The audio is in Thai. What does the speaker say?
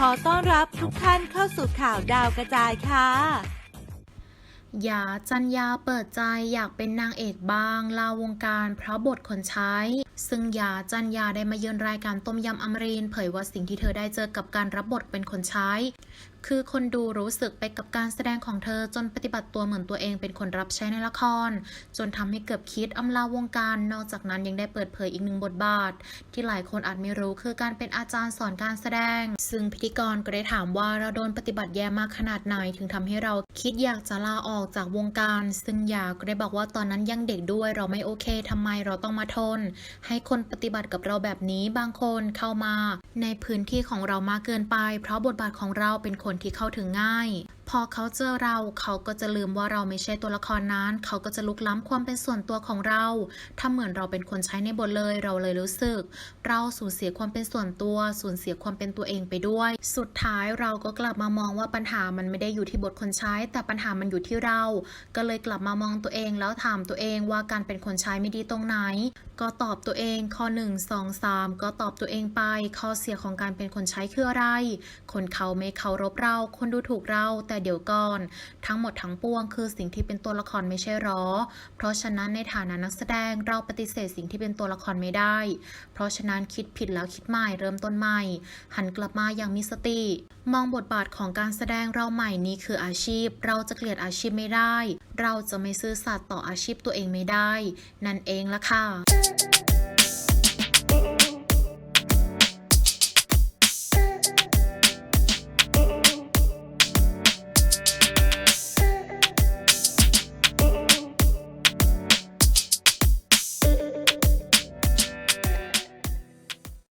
ขอต้อนรับทุกท่านเข้าสู่ข่าวดาวกระจายค่ะหยาจันยาเปิดใจอยากเป็นนางเอกบ้างลาวงการเพราะบทคนใช้ ซึ่งยาจันยาได้มาเยือนรายการต้มยำอมรีนเผยว่าสิ่งที่เธอได้เจอกับการรับบทเป็นคนใช้ คือคนดูรู้สึกไปกับการแสดงของเธอจนปฏิบัติตัวเหมือนตัวเองเป็นคนรับใช้ในละคร จนทำให้เกือบคิดอำลาวงการ นอกจากนั้นยังได้เปิดเผยอีกหนึ่งบทบาท ที่หลายคนอาจไม่รู้คือการเป็นอาจารย์สอนการแสดง ซึ่งพิธีกรก็ได้ถามว่าเราโดนปฏิบัติแย่มากขนาดไหนถึงทำให้เราคิดอยากจะลาออกจากวงการ ซึ่งยาก็ได้บอกว่าตอนนั้นยังเด็กด้วยเราไม่โอเคทำไมเราต้องมาทนให้คนปฏิบัติกับเราแบบนี้บางคนเข้ามา ในพื้นที่ของเรามากเกินไป เพราะบทบาทของเราเป็นคนที่เข้าถึงง่าย พอเขาเจอเราเขาก็จะลืมว่าเราไม่ใช่ตัวละครนั้น เขาก็จะลุกล้ำความเป็นส่วนตัวของเราทำเหมือนเราเป็นคนใช้ในบทเลยเราเลยรู้สึก เราสูญเสียความเป็นส่วนตัวสูญเสียความเป็นตัวเองไปด้วย สุดท้ายเราก็กลับมามองว่าปัญหามันไม่ได้อยู่ที่บทคนใช้ แต่ปัญหามันอยู่ที่เรา ก็เลยกลับมามองตัวเองแล้วถามตัวเองว่าการเป็นคนใช้ไม่ดีตรงไหน ก็ตอบตัวเองข้อ 1 2 3 ก็ตอบตัวเองไป ข้อเสียของการเป็นคนใช้คืออะไร คนเขาไม่เคารพเรา คนดูถูกเราแต่เดี๋ยวก่อนทั้งหมดทั้งปวงคือสิ่งที่เป็นตัวละครไม่ใช่หรอ เพราะฉะนั้นในฐานะนักแสดงเราปฏิเสธสิ่งที่เป็นตัวละครไม่ได้ เพราะฉะนั้นคิดผิดแล้วคิดใหม่เริ่มต้นใหม่ หันกลับมาอย่างมีสติ มองบทบาทของการแสดงเราใหม่นี้คืออาชีพ เราจะเกลียดอาชีพไม่ได้ เราจะไม่ซื่อสัตย์ต่ออาชีพตัวเองไม่ได้ นั่นเองละค่ะ